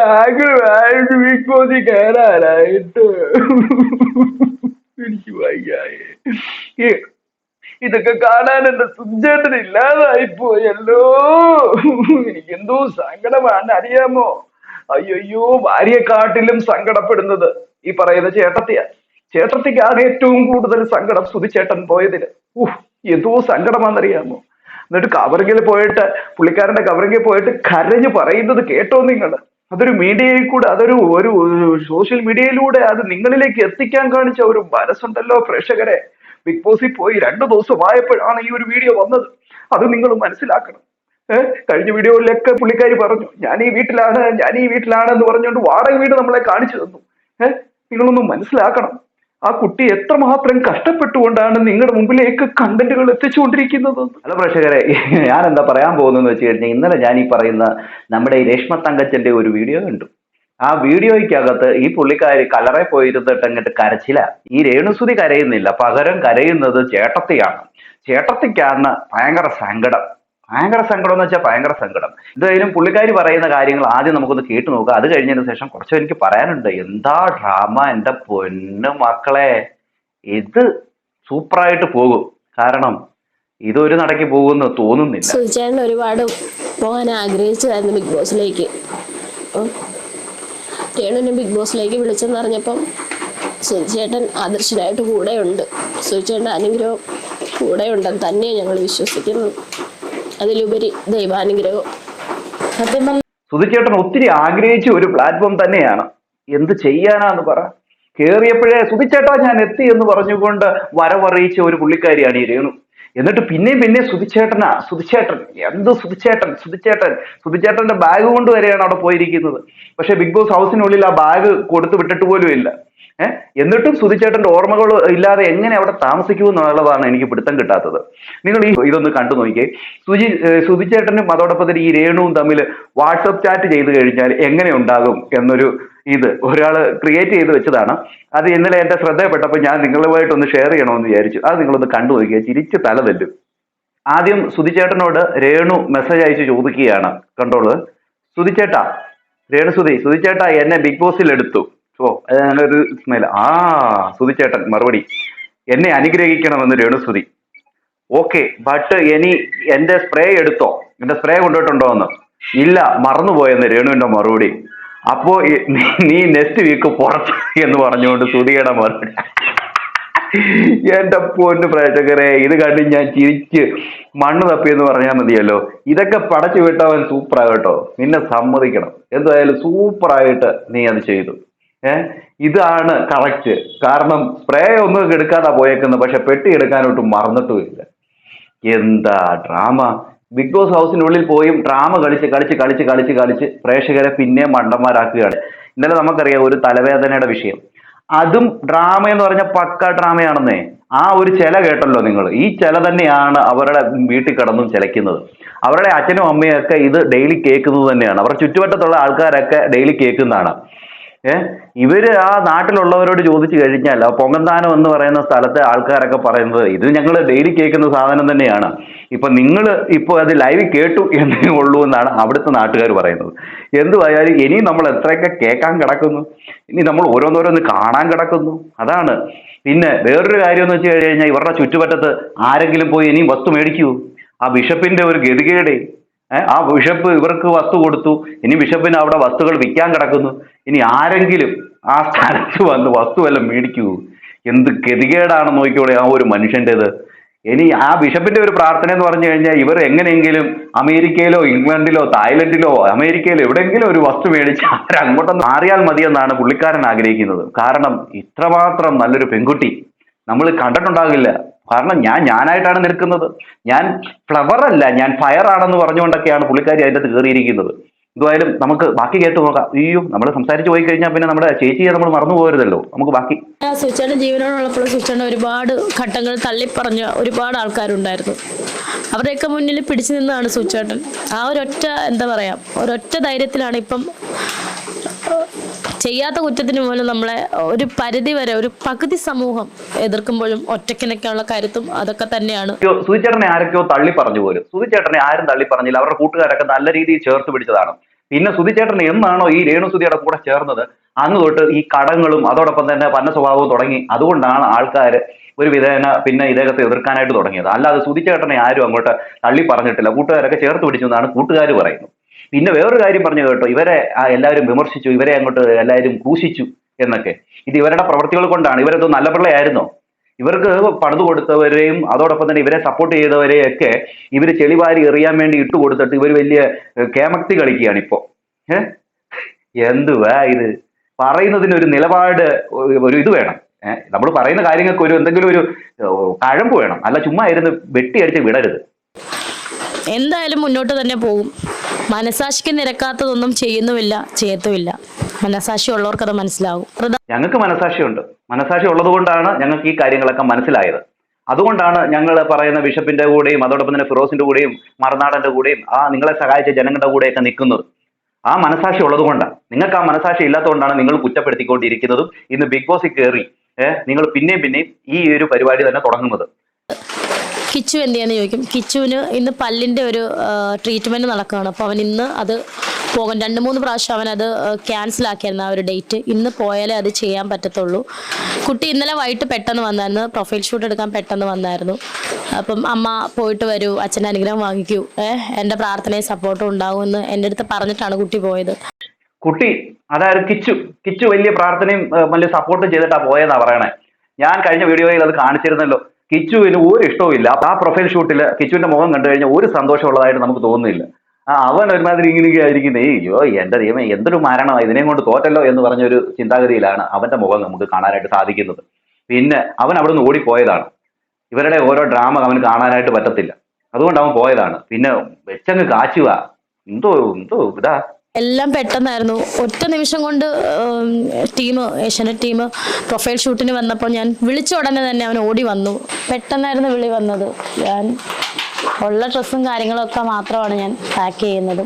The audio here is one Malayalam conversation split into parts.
വാങ്ങിച്ച് ബിഗ് ബോസിൽ കയറാനായിട്ട് എനിക്ക് വയ്യായേ. ഇതൊക്കെ കാണാൻ എന്റെ സുജേട്ടൻ ഇല്ലാതായി പോയല്ലോ. എനിക്ക് എന്തോ സങ്കടമാണ് അറിയാമോ? അയ്യോ ഭാര്യക്കാട്ടിലും സങ്കടപ്പെടുന്നത് ഈ പറയുന്ന ചേട്ടത്തിയാ. ചേട്ടത്തിക്കാണ് ഏറ്റവും കൂടുതൽ സങ്കടം സുതിച്ചേട്ടൻ പോയതിൽ. ഊഹ് എന്തോ സങ്കടമാണെന്നറിയാമോ? എന്നിട്ട് കവറിങ്ങിൽ പോയിട്ട് പുള്ളിക്കാരന്റെ കവറിങ്ങിൽ പോയിട്ട് കരഞ്ഞു പറയുന്നത് കേട്ടോ നിങ്ങൾ. അതൊരു മീഡിയയിൽ കൂടെ അതൊരു ഒരു സോഷ്യൽ മീഡിയയിലൂടെ അത് നിങ്ങളിലേക്ക് എത്തിക്കാൻ കാണിച്ച ഒരു മനസ്സുണ്ടല്ലോ പ്രേക്ഷകരെ. ബിഗ് ബോസിൽ പോയി രണ്ടു ദിവസമായപ്പോഴാണ് ഈ ഒരു വീഡിയോ വന്നത്. അത് നിങ്ങൾ മനസ്സിലാക്കണം. കഴിഞ്ഞ വീഡിയോയിലൊക്കെ പുള്ളിക്കാരി പറഞ്ഞു ഞാൻ ഈ വീട്ടിലാണ് ഞാൻ ഈ വീട്ടിലാണ് എന്ന് പറഞ്ഞുകൊണ്ട് വാടക വീട് നമ്മളെ കാണിച്ചു തന്നു. ഏഹ് നിങ്ങളൊന്ന് മനസ്സിലാക്കണം. ആ കുട്ടി എത്രമാത്രം കഷ്ടപ്പെട്ടുകൊണ്ടാണ് നിങ്ങളുടെ മുമ്പിലേക്ക് കണ്ടന്റുകൾ എത്തിച്ചുകൊണ്ടിരിക്കുന്നത്? അല്ല പ്രേക്ഷകരെ ഞാൻ എന്താ പറയാൻ പോകുന്നതെന്ന് വെച്ച് കഴിഞ്ഞാൽ ഇന്നലെ ഞാൻ ഈ പറയുന്ന നമ്മുടെ ഈ രേഷ്മ തങ്കച്ചന്റെ ഒരു വീഡിയോ കണ്ടു. ആ വീഡിയോയ്ക്കകത്ത് ഈ പുള്ളിക്കാരി കലറെ പോയിരുന്നിട്ട് അങ്ങോട്ട് കരച്ചില ഈ രേണുസുതി കരയുന്നില്ല. പകരം കരയുന്നത് ചേട്ടത്തിയാണ്. ചേട്ടത്തിക്കാണ് ഭയങ്കര സങ്കടം. ഭയങ്കര സങ്കടം എന്ന് വെച്ചാൽ ഭയങ്കര സങ്കടം. എന്തായാലും പുള്ളിക്കാരി പറയുന്ന കാര്യങ്ങൾ ആദ്യം നമുക്കൊന്ന് കേട്ട് നോക്കാം. അത് കഴിഞ്ഞതിന് ശേഷം കുറച്ച് എനിക്ക് പറയാനുണ്ട്. എന്താ ഡ്രാമ എന്റെ പൊന്ന് മക്കളെ? ഇത് സൂപ്പറായിട്ട് പോകും. കാരണം ഇതൊരു നടക്കി പോകുമെന്ന് തോന്നുന്നില്ല. സുചേട്ടൻ ഒരുപാട് പോകാൻ ആഗ്രഹിച്ചതായിരുന്നു ബിഗ് ബോസിലേക്ക് രേണുവിനെ ബിഗ് ബോസിലേക്ക് വിളിച്ചെന്ന് അറിഞ്ഞപ്പം സുചേട്ടൻ ആദർശനായിട്ട് കൂടെയുണ്ട്. സുചേട്ടന്റെ അനുഗ്രഹം കൂടെയുണ്ടെന്ന് തന്നെയാണ് ഞങ്ങൾ വിശ്വസിക്കുന്നത്. അതിലുപരി ദൈവാനുഗ്രഹം. സത്യം സുധിച്ചേട്ടൻ ഒത്തിരി ആഗ്രഹിച്ച ഒരു പ്ലാറ്റ്ഫോം തന്നെയാണ്. എന്ത് ചെയ്യാനാന്ന് പറ. കേറിയപ്പോഴേ സുധിച്ചേട്ടാ ഞാൻ എത്തി എന്ന് പറഞ്ഞുകൊണ്ട് വരവറിയിച്ച ഒരു പുള്ളിക്കാരിയാണ് ഈ രേണു. എന്നിട്ട് പിന്നെയും പിന്നെ സുധിച്ചേട്ടനാ സുധിച്ചേട്ടൻ എന്ത് സുധിച്ചേട്ടൻ സുധിച്ചേട്ടൻ സുധിച്ചേട്ടന്റെ ബാഗ് കൊണ്ട് വരെയാണ് അവിടെ പോയിരിക്കുന്നത്. പക്ഷെ ബിഗ് ബോസ് ഹൗസിനുള്ളിൽ ആ ബാഗ് കൊടുത്തു വിട്ടിട്ട് പോലും ഇല്ല. ഏഹ് എന്നിട്ടും സുധിച്ചേട്ടന്റെ ഓർമ്മകൾ ഇല്ലാതെ എങ്ങനെ അവിടെ താമസിക്കൂ എന്നുള്ളതാണ് എനിക്ക് പിടുത്തം കിട്ടാത്തത്. നിങ്ങൾ ഈ ഇതൊന്ന് കണ്ടു നോക്കിയേ സുജി സുധിച്ചേട്ടനും അതോടൊപ്പം തന്നെ ഈ രേണുവും തമ്മിൽ വാട്സപ്പ് ചാറ്റ് ചെയ്തു കഴിഞ്ഞാൽ എങ്ങനെ ഉണ്ടാകും എന്നൊരു ഇത് ഒരാൾ ക്രിയേറ്റ് ചെയ്ത് വെച്ചതാണ്. അത് ഇന്നലെ എന്റെ ശ്രദ്ധയപ്പെട്ടപ്പോൾ ഞാൻ നിങ്ങളുമായിട്ടൊന്ന് ഷെയർ ചെയ്യണമെന്ന് വിചാരിച്ചു. അത് നിങ്ങളൊന്ന് കണ്ടു നോക്കിയാൽ ചിരിച്ച് തല തല്ലും. ആദ്യം സുധിച്ചേട്ടനോട് രേണു മെസ്സേജ് അയച്ച് ചോദിക്കുകയാണ്. കണ്ടോൾ. സുധിച്ചേട്ടാ രേണു സുധി സുധിച്ചേട്ടാ എന്നെ ബിഗ് ബോസിൽ എടുത്തു. ഓ അത് നല്ലൊരു സ്മെൽ ആ സുധിച്ചേട്ടൻ മറുപടി. എന്നെ അനുഗ്രഹിക്കണമെന്ന് രേണു സുധി. ഓക്കെ ബട്ട് ഇനി എന്റെ സ്പ്രേ എടുത്തോ? എന്റെ സ്പ്രേ കൊണ്ടുപോയിട്ടുണ്ടോ എന്ന്? ഇല്ല മറന്നുപോയെന്ന് രേണുവിന്റെ മറുപടി. അപ്പോ നീ- നെക്സ്റ്റ് വീക്ക് പുറത്ത് എന്ന് പറഞ്ഞുകൊണ്ട് സുധിയുടെ മറുപടി. എന്റെ പൊന്നു പ്രേക്ഷകരെ ഇത് കണ്ട് ഞാൻ ചിരിച്ച് മണ്ണ് തപ്പി എന്ന് പറഞ്ഞാൽ മതിയല്ലോ. ഇതൊക്കെ പടച്ചു വിട്ടവൻ സൂപ്പറാകട്ടോ നിന്നെ സമ്മതിക്കണം. എന്തായാലും സൂപ്പറായിട്ട് നീ അത് ചെയ്തു. ഏ? ഇതാണ് കറക്റ്റ് കാരണം സ്പ്രേ ഒന്നും എടുക്കാതാ പോയേക്കുന്നത് പക്ഷെ പെട്ടി എടുക്കാനോട്ട് മറന്നിട്ടുമില്ല എന്താ ഡ്രാമ ബിഗ് ബോസ് ഹൗസിനുള്ളിൽ പോയും ഡ്രാമ കളിച്ച് കളിച്ച് കളിച്ച് കളിച്ച് കളിച്ച് പ്രേക്ഷകരെ പിന്നെ മണ്ടന്മാരാക്കുകയാണ്. ഇന്നലെ നമുക്കറിയാം ഒരു തലവേദനയുടെ വിഷയം. അതും ഡ്രാമ എന്ന് പറഞ്ഞ പക്ക ഡ്രാമയാണെന്നേ ആ ഒരു ചില കേട്ടല്ലോ നിങ്ങൾ ഈ ചില തന്നെയാണ് അവരുടെ വീട്ടിൽ കിടന്നും ചിലയ്ക്കുന്നത്. അവരുടെ അച്ഛനും അമ്മയും ഒക്കെ ഇത് ഡെയിലി കേൾക്കുന്നത് തന്നെയാണ്. അവരുടെ ചുറ്റുവട്ടത്തുള്ള ആൾക്കാരൊക്കെ ഡെയിലി കേൾക്കുന്നതാണ്. ഏഹ് ഇവർ ആ നാട്ടിലുള്ളവരോട് ചോദിച്ചു കഴിഞ്ഞാൽ ആ പൊങ്ങന്താനം എന്ന് പറയുന്ന സ്ഥലത്തെ ആൾക്കാരൊക്കെ പറയുന്നത് ഇത് ഞങ്ങൾ ഡെയിലി കേൾക്കുന്ന സാധനം തന്നെയാണ്. ഇപ്പൊ നിങ്ങൾ ഇപ്പോൾ അത് ലൈവ് കേട്ടു എന്നേ ഉള്ളൂ എന്നാണ് അവിടുത്തെ നാട്ടുകാർ പറയുന്നത്. എന്തുവായാലും ഇനിയും നമ്മൾ എത്രയൊക്കെ കേൾക്കാൻ കിടക്കുന്നു ഇനി നമ്മൾ ഓരോന്നോരോന്ന് കാണാൻ കിടക്കുന്നു. അതാണ്. പിന്നെ വേറൊരു കാര്യം എന്ന് വെച്ച് കഴിഞ്ഞാൽ ഇവരുടെ ചുറ്റുപറ്റത്ത് ആരെങ്കിലും പോയി ഇനിയും വസ്തു മേടിക്കൂ ആ ബിഷപ്പിന്റെ ഒരു ഗതികേടെ. ആ ബിഷപ്പ് ഇവർക്ക് വസ്തു കൊടുത്തു. ഇനി ബിഷപ്പിന് അവിടെ വസ്തുക്കൾ വിൽക്കാൻ കിടക്കുന്നു. ഇനി ആരെങ്കിലും ആ സ്ഥലത്ത് വന്ന് വസ്തുവെല്ലാം മേടിക്കൂ. എന്ത് ഗതികേടാണ് നോക്കിയോടെ ആ ഒരു മനുഷ്യന്റെത്. ഇനി ആ ബിഷപ്പിന്റെ ഒരു പ്രാർത്ഥന എന്ന് പറഞ്ഞു കഴിഞ്ഞാൽ ഇവർ എങ്ങനെയെങ്കിലും അമേരിക്കയിലോ ഇംഗ്ലണ്ടിലോ തായ്ലൻഡിലോ അമേരിക്കയിലോ എവിടെയെങ്കിലും ഒരു വസ്തു മേടിച്ച് അവരങ്ങോട്ടൊന്ന് മാറിയാൽ മതിയെന്നാണ് പുള്ളിക്കാരൻ ആഗ്രഹിക്കുന്നത്. കാരണം ഇത്രമാത്രം നല്ലൊരു പെൺകുട്ടി നമ്മൾ കണ്ടിട്ടുണ്ടാകില്ല. കാരണം ഞാൻ ഞാനായിട്ടാണ് നിൽക്കുന്നത്. ഞാൻ ഫ്ലവർ അല്ല ഞാൻ ഫയർ ആണെന്ന് പറഞ്ഞുകൊണ്ടൊക്കെയാണ് പുള്ളിക്കാരി അതിന്റെ അകത്ത് കയറിയിരിക്കുന്നത്. എന്തായാലും നമുക്ക് ബാക്കി കേട്ട് നോക്കാം. അയ്യോ നമ്മൾ സംസാരിച്ച് പോയി കഴിഞ്ഞാൽ പിന്നെ നമ്മുടെ ചേച്ചിയെ നമ്മൾ മറന്നു പോകരുതല്ലോ. നമുക്ക് ബാക്കി ആ സുചേട്ടൻ ജീവനോടുള്ളപ്പോൾ സുചേട്ടൻ ഒരുപാട് ഘട്ടങ്ങൾ തള്ളിപ്പറഞ്ഞ ഒരുപാട് ആൾക്കാരുണ്ടായിരുന്നു. അവരുടെയൊക്കെ മുന്നിൽ പിടിച്ചു നിന്നാണ് സുച്ചേട്ടൻ ആ ഒരൊറ്റ എന്താ പറയാ ഒരൊറ്റ ധൈര്യത്തിലാണ് ഇപ്പം ചെയ്യാത്ത കുറ്റത്തിന് പോലും നമ്മളെ ഒരു പരിധി വരെ ഒരു പകുതി സമൂഹം എതിർക്കുമ്പോഴും ഒറ്റക്കിനൊക്കെയുള്ള കരുത്തും അതൊക്കെ തന്നെയാണ്. സുധിച്ചേട്ടനെ ആരൊക്കെയോ തള്ളി പറഞ്ഞു പോലും. സുധിച്ചേട്ടനെ ആരും തള്ളി പറഞ്ഞില്ല. അവരുടെ കൂട്ടുകാരൊക്കെ നല്ല രീതിയിൽ ചേർത്ത് പിടിച്ചതാണ്. പിന്നെ സുധിച്ചേട്ടൻ എന്നാണോ ഈ രേണുസുതിയുടെ കൂടെ ചേർന്നത്? അന്ന് തൊട്ട് ഈ കടങ്ങളും അതോടൊപ്പം തന്നെ പന്ന സ്വഭാവവും തുടങ്ങി. അതുകൊണ്ടാണ് ആൾക്കാർ ഒരു വിധേന പിന്നെ ഇദ്ദേഹത്തെ എതിർക്കാനായിട്ട് തുടങ്ങിയത്. അല്ലാതെ സുധിച്ചേട്ടനെ ആരും അങ്ങോട്ട് തള്ളി പറഞ്ഞിട്ടില്ല. കൂട്ടുകാരൊക്കെ ചേർത്ത് പിടിച്ചു എന്നാണ് കൂട്ടുകാർ പറയുന്നത്. പിന്നെ വേറൊരു കാര്യം പറഞ്ഞു കേട്ടോ. ഇവരെ എല്ലാവരും വിമർശിച്ചു. ഇവരെ അങ്ങോട്ട് എല്ലാവരും ക്രൂശിച്ചു എന്നൊക്കെ. ഇത് ഇവരുടെ പ്രവർത്തികൾ കൊണ്ടാണ്. ഇവരത് നല്ല പിള്ളയായിരുന്നോ. ഇവർക്ക് പണിത് കൊടുത്തവരെയും അതോടൊപ്പം തന്നെ ഇവരെ സപ്പോർട്ട് ചെയ്തവരെയും ഒക്കെ ഇവർ ചെളിവാരി എറിയാൻ വേണ്ടി ഇട്ട് കൊടുത്തിട്ട് ഇവർ വലിയ കേമക്തി കളിക്കുകയാണ് ഇപ്പോ. ഏഹ് എന്തുവാ ഇത്? പറയുന്നതിന് ഒരു നിലപാട് ഒരു- ഇത് വേണം. നമ്മൾ പറയുന്ന കാര്യങ്ങൾക്ക് ഒരു എന്തെങ്കിലും ഒരു കഴമ്പ് വേണം. അല്ല ചുമ്മാ ഇരുന്ന് വെട്ടിയടിച്ച് വിടരുത്. എന്തായാലും മുന്നോട്ട് തന്നെ പോകും. മനസാക്ഷിക്ക് നിരക്കാത്തതൊന്നും ചെയ്യുന്നുമില്ല ചെയ്യത്തുമില്ല. മനസാക്ഷി ഉള്ളവർക്കത് മനസ്സിലാവും വെറുതെ ഞങ്ങൾക്ക് മനസാക്ഷിയുണ്ട്. മനസാക്ഷി ഉള്ളത് കൊണ്ടാണ് ഞങ്ങൾക്ക് ഈ കാര്യങ്ങളൊക്കെ മനസ്സിലായത്. അതുകൊണ്ടാണ് ഞങ്ങൾ പറയുന്ന ബിഷപ്പിന്റെ കൂടെയും അതോടൊപ്പം തന്നെ ഫിറോസിന്റെ കൂടെയും മറുനാടന്റെ കൂടെയും ആ നിങ്ങളെ സഹായിച്ച ജനങ്ങളുടെ കൂടെയൊക്കെ നിൽക്കുന്നത്. ആ മനസാക്ഷി ഉള്ളത് കൊണ്ടാണ് നിങ്ങൾക്ക് ആ മനസാക്ഷി ഇല്ലാത്തതുകൊണ്ടാണ് നിങ്ങൾ കുറ്റപ്പെടുത്തിക്കൊണ്ടിരിക്കുന്നതും ഇന്ന് ബിഗ് ബോസിൽ കയറി നിങ്ങൾ പിന്നെയും പിന്നെയും ഈ ഒരു പരിപാടി തന്നെ തുടങ്ങുന്നത്. കിച്ചു എന്ത് ചെയ്യാന്ന് ചോദിക്കും? കിച്ചുവിന് ഇന്ന് പല്ലിന്റെ ഒരു ട്രീറ്റ്മെന്റ് നടക്കുകയാണ്. അപ്പോൾ അവൻ ഇന്ന് അത് പോകും. രണ്ട് മൂന്ന് പ്രാവശ്യം അവൻ അത് ക്യാൻസൽ ആക്കിയായിരുന്നു ആ ഒരു ഡേറ്റ് ഇന്ന് പോയാലേ അത് ചെയ്യാൻ പറ്റത്തുള്ളൂ. കുട്ടി ഇന്നലെ വൈകിട്ട് പെട്ടെന്ന് വന്നായിരുന്നു. പ്രൊഫൈൽ ഷൂട്ട് എടുക്കാൻ പെട്ടെന്ന് വന്നായിരുന്നു. അപ്പം അമ്മ പോയിട്ട് വരൂ. അച്ഛന്റെ അനുഗ്രഹം വാങ്ങിക്കൂ. ഏഹ് എന്റെ പ്രാർത്ഥനയും സപ്പോർട്ടും ഉണ്ടാകുമെന്ന് എന്റെ അടുത്ത് പറഞ്ഞിട്ടാണ് കുട്ടി പോയത്. കുട്ടി അതായത് കിച്ചു. കിച്ചു വലിയ പ്രാർത്ഥനയും വലിയ സപ്പോർട്ടും ചെയ്തിട്ടാ പോയെന്നാ പറയണേ. ഞാൻ കഴിഞ്ഞ വീഡിയോയിൽ അത് കാണിച്ചിരുന്നല്ലോ. കിച്ചുവിന് ഒരു ഇഷ്ടവും ഇല്ല ആ പ്രൊഫൈൽ ഷൂട്ടിൽ കിച്ചുവിന്റെ മുഖം കണ്ടു കഴിഞ്ഞാൽ ഒരു സന്തോഷമുള്ളതായിട്ട് നമുക്ക് തോന്നുന്നില്ല. ആ അവൻ ഒരുമാതിരി ഇങ്ങനെയൊക്കെ ആയിരിക്കുന്നത് അയ്യോ എന്റെ ദൈവം എന്തൊരു മരണം. ഇതിനെയും കൊണ്ട് തോറ്റല്ലോ എന്ന് പറഞ്ഞൊരു ചിന്താഗതിയിലാണ് അവന്റെ മുഖം നമുക്ക് കാണാനായിട്ട് സാധിക്കുന്നത്. പിന്നെ അവൻ അവിടുന്ന് ഓടിപ്പോയതാണ്. ഇവരുടെ ഓരോ ഡ്രാമ അവന് കാണാനായിട്ട് പറ്റത്തില്ല. അതുകൊണ്ട് അവൻ പോയതാണ്. പിന്നെ വെച്ചങ്ങ് കാച്ചുക എന്തോ എന്തോ ഇതാ. എല്ലാം പെട്ടെന്നായിരുന്നു. ഒറ്റ നിമിഷം കൊണ്ട് ടീം ഏഷ്യാനെറ്റ് ടീം പ്രൊഫൈൽ ഷൂട്ടിന് വന്നപ്പോൾ ഞാൻ വിളിച്ച ഉടനെ തന്നെ അവൻ ഓടി വന്നു. പെട്ടെന്നായിരുന്നു വിളി വന്നത്. ഞാൻ ഉള്ള ഡ്രസ്സും കാര്യങ്ങളൊക്കെ മാത്രമാണ് ഞാൻ പാക്ക് ചെയ്യുന്നത്.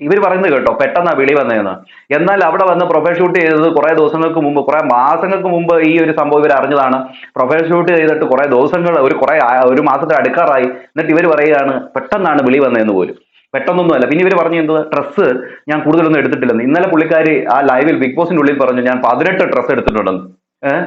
ഇവർ പറയുന്നത് കേട്ടോ പെട്ടെന്നാ വിളി വന്നതെന്ന്. എന്നാൽ അവിടെ വന്ന് പ്രൊഫൈൽ ഷൂട്ട് ചെയ്തത് കുറെ ദിവസങ്ങൾക്ക് മുമ്പ് കുറെ മാസങ്ങൾക്ക് മുമ്പ് ഈ ഒരു സംഭവം ഇവർ അറിഞ്ഞതാണ്. പ്രൊഫൈൽ ഷൂട്ട് ചെയ്തിട്ട് കുറെ ദിവസങ്ങൾ ഒരു കുറെ ഒരു മാസത്തിൽ അടുക്കാറായി. എന്നിട്ട് ഇവർ പറയുകയാണ് പെട്ടെന്നാണ് വിളി വന്നതെന്ന് പോലും. പെട്ടെന്നൊന്നും അല്ല പിന്നെ ഇവർ പറഞ്ഞു എന്താ? ഡ്രസ്സ് ഞാൻ കൂടുതലൊന്നും എടുത്തിട്ടില്ലെന്ന്. ഇന്നലെ പുള്ളിക്കാരി ആ ലൈവിൽ ബിഗ് ബോസിന്റെ ഉള്ളിൽ പറഞ്ഞു ഞാൻ പതിനെട്ട് ഡ്രസ്സ് എടുത്തിട്ടുണ്ടെന്ന്. ഏഹ്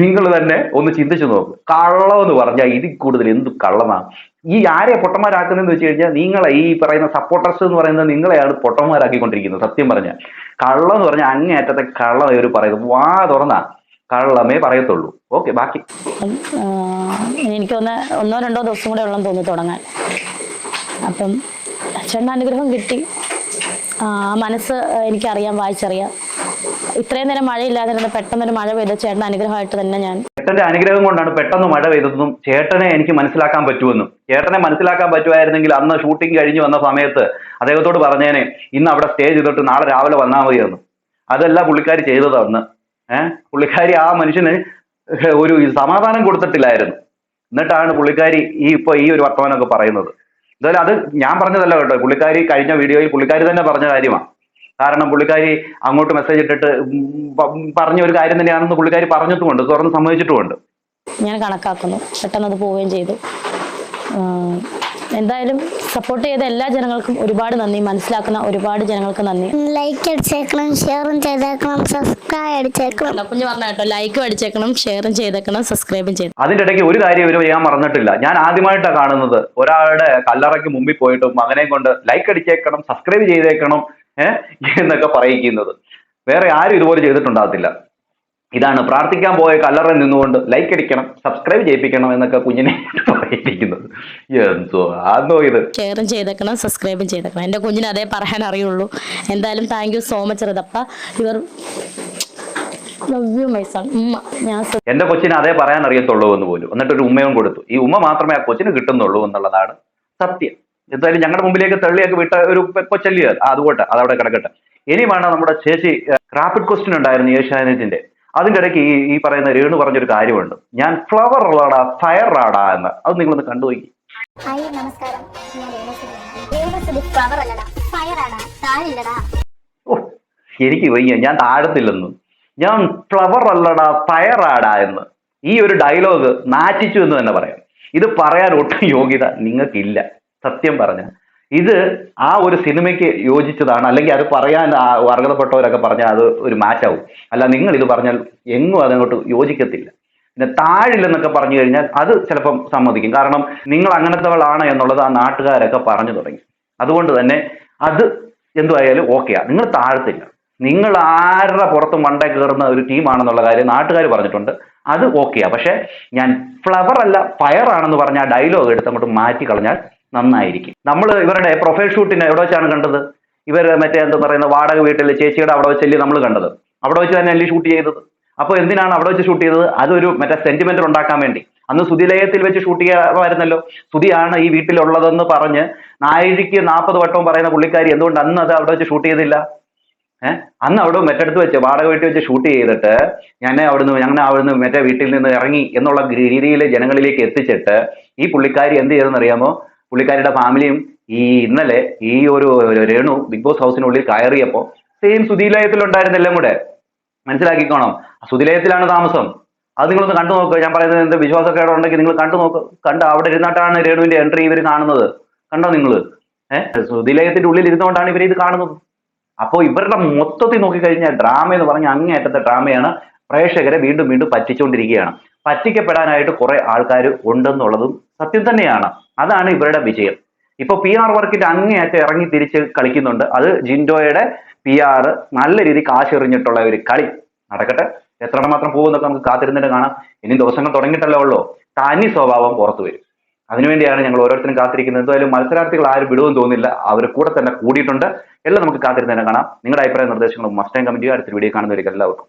നിങ്ങൾ തന്നെ ഒന്ന് ചിന്തിച്ചു നോക്ക്. കള്ളം എന്ന് പറഞ്ഞാൽ ഇതിൽ കൂടുതൽ എന്ത് കള്ളമാണ് ഈ ആരെ പൊട്ടന്മാരാക്കുന്നതെന്ന് വെച്ച് കഴിഞ്ഞാൽ നിങ്ങളെ ഈ പറയുന്ന സപ്പോർട്ടേഴ്സ് എന്ന് പറയുന്നത് നിങ്ങളെയാണ് പൊട്ടന്മാരാക്കിക്കൊണ്ടിരിക്കുന്നത് സത്യം പറഞ്ഞാൽ കള്ളം എന്ന് പറഞ്ഞാൽ അങ്ങേയറ്റത്തെ കള്ളം ഇവർ പറയുന്നത്. വാ തുറന്നാ. കള്ളമേ പറയത്തുള്ളൂ. ഓക്കെ ബാക്കി. എനിക്കൊന്ന് എനിക്ക് ഒന്ന് ഒന്നോ രണ്ടോ ദിവസം കൂടെ ഉള്ളെന്ന് തോന്നി തുടങ്ങാൻ. അപ്പം അച്ഛന്റെ അനുഗ്രഹം കിട്ടി. മനസ്സ് എനിക്കറിയാം വായിച്ചറിയാം. ഇത്രയും നേരം മഴയില്ലാതിരുന്ന പെട്ടെന്നൊരു മഴ പെയ്ത ചേട്ടന്റെ അനുഗ്രഹമായിട്ട് തന്നെ ഞാൻ ചേട്ടന്റെ അനുഗ്രഹം കൊണ്ടാണ് പെട്ടെന്ന് മഴ പെയ്തതെന്നും ചേട്ടനെ എനിക്ക് മനസ്സിലാക്കാൻ പറ്റുമെന്നും. ചേട്ടനെ മനസ്സിലാക്കാൻ പറ്റുമായിരുന്നെങ്കിൽ അന്ന് ഷൂട്ടിംഗ് കഴിഞ്ഞ് വന്ന സമയത്ത് അദ്ദേഹത്തോട് പറഞ്ഞേനെ ഇന്ന് അവിടെ സ്റ്റേ ചെയ്തിട്ട് നാളെ രാവിലെ വന്നാൽ മതിയെന്ന്. അതല്ല പുള്ളിക്കാരി ചെയ്തത് അന്ന്. ഏഹ് പുള്ളിക്കാരി ആ മനുഷ്യന് ഒരു സമാധാനം കൊടുത്തിട്ടില്ലായിരുന്നു. എന്നിട്ടാണ് പുള്ളിക്കാരി ഈ ഇപ്പൊ ഈ ഒരു വർത്തമാനമൊക്കെ പറയുന്നത്. എന്തായാലും അത് ഞാൻ പറഞ്ഞതല്ല കേട്ടോ. പുള്ളിക്കാരി കഴിഞ്ഞ വീഡിയോയിൽ പുള്ളിക്കാരി തന്നെ പറഞ്ഞ കാര്യമാണ്. കാരണം പുള്ളിക്കാരി അങ്ങോട്ട് മെസ്സേജ് ഇട്ടിട്ട് പറഞ്ഞ ഒരു കാര്യം തന്നെയാണെന്ന് പുള്ളിക്കാരി പറഞ്ഞിട്ടുമുണ്ട്. തുറന്ന് സമ്മതിച്ചിട്ടുമുണ്ട്. ഞാൻ കണക്കാക്കുന്നു. പെട്ടെന്ന് അത് പോവുകയും ചെയ്തു. എന്തായാലും സപ്പോർട്ട് ചെയ്ത എല്ലാ ജനങ്ങൾക്കും ഒരുപാട് നന്ദി. മനസ്സിലാക്കുന്ന ഒരുപാട് ജനങ്ങൾക്ക് നന്ദി. ലൈക്ക് അടിച്ചേക്കണം ഷെയറും ചെയ്തേക്കണം സബ്സ്ക്രൈബ് അടിച്ചേക്കണം. കുഞ്ഞു പറഞ്ഞ കേട്ടോ ലൈക്കും അടിച്ചേക്കണം ഷെയറും ചെയ്തേക്കണം സബ്സ്ക്രൈബും ചെയ്തു അതിന്റെ ഇടയ്ക്ക് ഒരു കാര്യം ഇവർ ഞാൻ മറന്നിട്ടില്ല. ഞാൻ ആദ്യമായിട്ടാണ് കാണുന്നത്. ഒരാളുടെ കല്ലറയ്ക്ക് മുമ്പിൽ പോയിട്ട് മകനെ കൊണ്ട് ലൈക്ക് അടിച്ചേക്കണം സബ്സ്ക്രൈബ് ചെയ്തേക്കണം ഏഹ് എന്നൊക്കെ പറയിക്കുന്നത്. വേറെ ആരും ഇതുപോലെ ചെയ്തിട്ടുണ്ടാകത്തില്ല. ഇതാണ്. പ്രാർത്ഥിക്കാൻ പോയ കല്ലറ നിന്നുകൊണ്ട് ലൈക്ക് അടിക്കണം സബ്സ്ക്രൈബ് ചെയ്യിപ്പിക്കണം എന്നൊക്കെ കുഞ്ഞിനെ പറയിപ്പിക്കുന്നത്. എന്തോ ആന്നോ ഇത്? ഷെയറും ചെയ്തേക്കണം സബ്സ്ക്രൈബും ചെയ്തേക്കണം. എന്റെ കുഞ്ഞിന് അതേ പറയാൻ അറിയുള്ളൂ. എന്തായാലും താങ്ക് യു സോ മച്ച് റിതപ്പ. ഇവർ എന്റെ കൊച്ചിന് അതേ പറയാൻ അറിയത്തുള്ളൂ എന്ന് പോലും. എന്നിട്ട് ഒരു ഉമ്മയും കൊടുത്തു. ഈ ഉമ്മ മാത്രമേ ആ കൊച്ചിന് കിട്ടുന്നുള്ളൂ എന്നുള്ളതാണ് സത്യം. എന്തായാലും ഞങ്ങളുടെ മുമ്പിലേക്ക് തള്ളിയൊക്കെ വിട്ട ഒരു ആ, അതുകൊട്ടെ അതവിടെ കിടക്കട്ടെ. ഇനിയുമാണ് നമ്മുടെ ചേച്ചി റാപ്പിഡ് ക്വസ്റ്റ്യൻ ഉണ്ടായിരുന്നു ഏഷ്യാനെറ്റിന്റെ അതിന്റെ ഇടയ്ക്ക് ഈ ഈ പറയുന്ന രേണു പറഞ്ഞൊരു കാര്യമുണ്ട്. ഞാൻ ഫ്ലവർ റാഡാ ഫയർ ആടാ എന്ന്. അത് നിങ്ങളൊന്ന് കണ്ടുപോയി ഹായ് നമസ്കാരം. ഫ്ലവർ അല്ലടാ ഫയർ ആടാ താഴില്ലടാ. ഓ എനിക്ക് വയ്യ. ഞാൻ താഴത്തില്ലെന്ന്. ഞാൻ ഫ്ലവർ അല്ലടാ ഫയർ ആടാ എന്ന്. ഈ ഒരു ഡയലോഗ് നാറ്റിച്ചു എന്ന് തന്നെ പറയാം. ഇത് പറയാൻ ഒട്ടും യോഗ്യത നിങ്ങൾക്കില്ല. സത്യം പറഞ്ഞ ഇത് ആ ഒരു സിനിമയ്ക്ക് യോജിച്ചതാണ്. അല്ലെങ്കിൽ അത് പറയാൻ അർഹതപ്പെട്ടവരൊക്കെ പറഞ്ഞാൽ അത് ഒരു മാറ്റാവും അല്ല നിങ്ങൾ ഇത് പറഞ്ഞാൽ എങ്ങും അതങ്ങോട്ട് യോജിക്കത്തില്ല. പിന്നെ താഴില്ലെന്നൊക്കെ പറഞ്ഞു കഴിഞ്ഞാൽ അത് ചിലപ്പം സമ്മതിക്കും. കാരണം നിങ്ങൾ അങ്ങനത്തെവളാണ് എന്നുള്ളത് ആ നാട്ടുകാരൊക്കെ പറഞ്ഞു തുടങ്ങി. അതുകൊണ്ട് തന്നെ അത് എന്തുമായാലും ഓക്കെയാണ് നിങ്ങൾ താഴ്ത്തില്ല. നിങ്ങൾ ആരുടെ പുറത്തും മണ്ടേ കയറുന്ന ഒരു ടീമാണെന്നുള്ള കാര്യം നാട്ടുകാർ പറഞ്ഞിട്ടുണ്ട്. അത് ഓക്കെയാ പക്ഷേ ഞാൻ ഫ്ലവർ അല്ല ഫയർ ആണെന്ന് പറഞ്ഞ ആ ഡയലോഗ് എടുത്ത് അങ്ങോട്ട് മാറ്റി കളഞ്ഞാൽ നന്നായിരിക്കും. നമ്മൾ ഇവരുടെ പ്രൊഫൈൽ ഷൂട്ടിന് എവിടെ വെച്ചാണ് കണ്ടത്? ഇവർ മറ്റേ എന്താ പറയുന്ന വാടക വീട്ടിൽ ചേച്ചിയുടെ അവിടെ വെച്ചല്ലേ നമ്മൾ കണ്ടത്. അവിടെ വെച്ച് തന്നെ അല്ലേ ഷൂട്ട് ചെയ്തത്. അപ്പോൾ എന്തിനാണ് അവിടെ വെച്ച് ഷൂട്ട് ചെയ്തത്? അതൊരു മറ്റേ സെന്റിമെന്റ് ഉണ്ടാക്കാൻ വേണ്ടി. അന്ന് സുതിലയത്തിൽ വെച്ച് ഷൂട്ട് ചെയ്യാമായിരുന്നല്ലോ. സുതിയാണ് ഈ വീട്ടിലുള്ളതെന്ന് പറഞ്ഞ് നായിഴിക്ക് നാൽപ്പത് വട്ടവും പറയുന്ന പുള്ളിക്കാരി എന്തുകൊണ്ട് അന്ന് അത് അവിടെ വെച്ച് ഷൂട്ട് ചെയ്തില്ല? ഏഹ് അന്ന് അവിടെ മറ്റടുത്ത് വെച്ച് വാടക വീട്ടിൽ വെച്ച് ഷൂട്ട് ചെയ്തിട്ട് ഞാൻ അവിടുന്ന് ഞങ്ങൾ അവിടുന്ന് മറ്റേ വീട്ടിൽ നിന്ന് ഇറങ്ങി എന്നുള്ള രീതിയിൽ ജനങ്ങളിലേക്ക് എത്തിച്ചിട്ട് ഈ പുള്ളിക്കാരി എന്ത് ചെയ്തെന്ന് അറിയാമോ പുള്ളിക്കാരിയുടെ ഫാമിലിയും ഈ ഇന്നലെ ഈ ഒരു രേണു ബിഗ് ബോസ് ഹൗസിനുള്ളിൽ കയറിയപ്പോൾ സെയിം സുധീലയത്തിലുണ്ടായിരുന്നെല്ലാം കൂടെ. മനസ്സിലാക്കിക്കോണം. സുധിലയത്തിലാണ് താമസം. അത് നിങ്ങളൊന്ന് കണ്ടു നോക്കുക ഞാൻ പറയുന്നത് എന്ത് വിശ്വാസക്കേട് ഉണ്ടെങ്കിൽ നിങ്ങൾ കണ്ടു നോക്ക്. കണ്ട് അവിടെ ഇരുന്നിട്ടാണ് രേണുവിന്റെ എൻട്രി ഇവർ കാണുന്നത്. കണ്ടോ നിങ്ങൾ ഏഹ് സുധിലയത്തിന്റെ ഉള്ളിൽ ഇരുന്നുകൊണ്ടാണ് ഇവർ ഇത് കാണുന്നത്. അപ്പോൾ ഇവരുടെ മൊത്തത്തിൽ നോക്കിക്കഴിഞ്ഞാൽ ഡ്രാമ എന്ന് പറഞ്ഞ അങ്ങേയറ്റത്തെ ഡ്രാമയാണ് പ്രേക്ഷകരെ വീണ്ടും വീണ്ടും പറ്റിച്ചുകൊണ്ടിരിക്കുകയാണ് പറ്റിക്കപ്പെടാനായിട്ട് കുറെ ആൾക്കാർ ഉണ്ടെന്നുള്ളതും സത്യം തന്നെയാണ്. അതാണ് ഇവരുടെ വിജയം. ഇപ്പൊ പി ആർ വർക്കിന്റെ അങ്ങേയറ്റം ഇറങ്ങി തിരിച്ച് കളിക്കുന്നുണ്ട്. അത് ജിൻഡോയുടെ പി ആർ നല്ല രീതിയിൽ കാശെറിഞ്ഞിട്ടുള്ള ഒരു കളി. നടക്കട്ടെ. എത്ര മാത്രം പോകുന്നൊക്കെ നമുക്ക് കാത്തിരുന്നിട്ട് കാണാം. ഇനി ദിവസങ്ങൾ തുടങ്ങിയിട്ടല്ലേ ഉള്ളൂ. തനി സ്വഭാവം പുറത്തു വരും. അതിനുവേണ്ടിയാണ് ഞങ്ങൾ ഓരോരുത്തരും കാത്തിരിക്കുന്നത്. എന്തായാലും മത്സരാർത്ഥികൾ ആരും വിടുമെന്ന് തോന്നില്ല അവർ കൂടെ തന്നെ കൂടിയിട്ടുണ്ട്. എല്ലാം നമുക്ക് കാത്തിരുന്ന് തന്നെ കാണാം. നിങ്ങളുടെ അഭിപ്രായ നിർദ്ദേശങ്ങളും മസ്റ്റ് കമന്റ് അടുത്ത വീഡിയോ കാണുന്നവർക്ക് എല്ലാവർക്കും.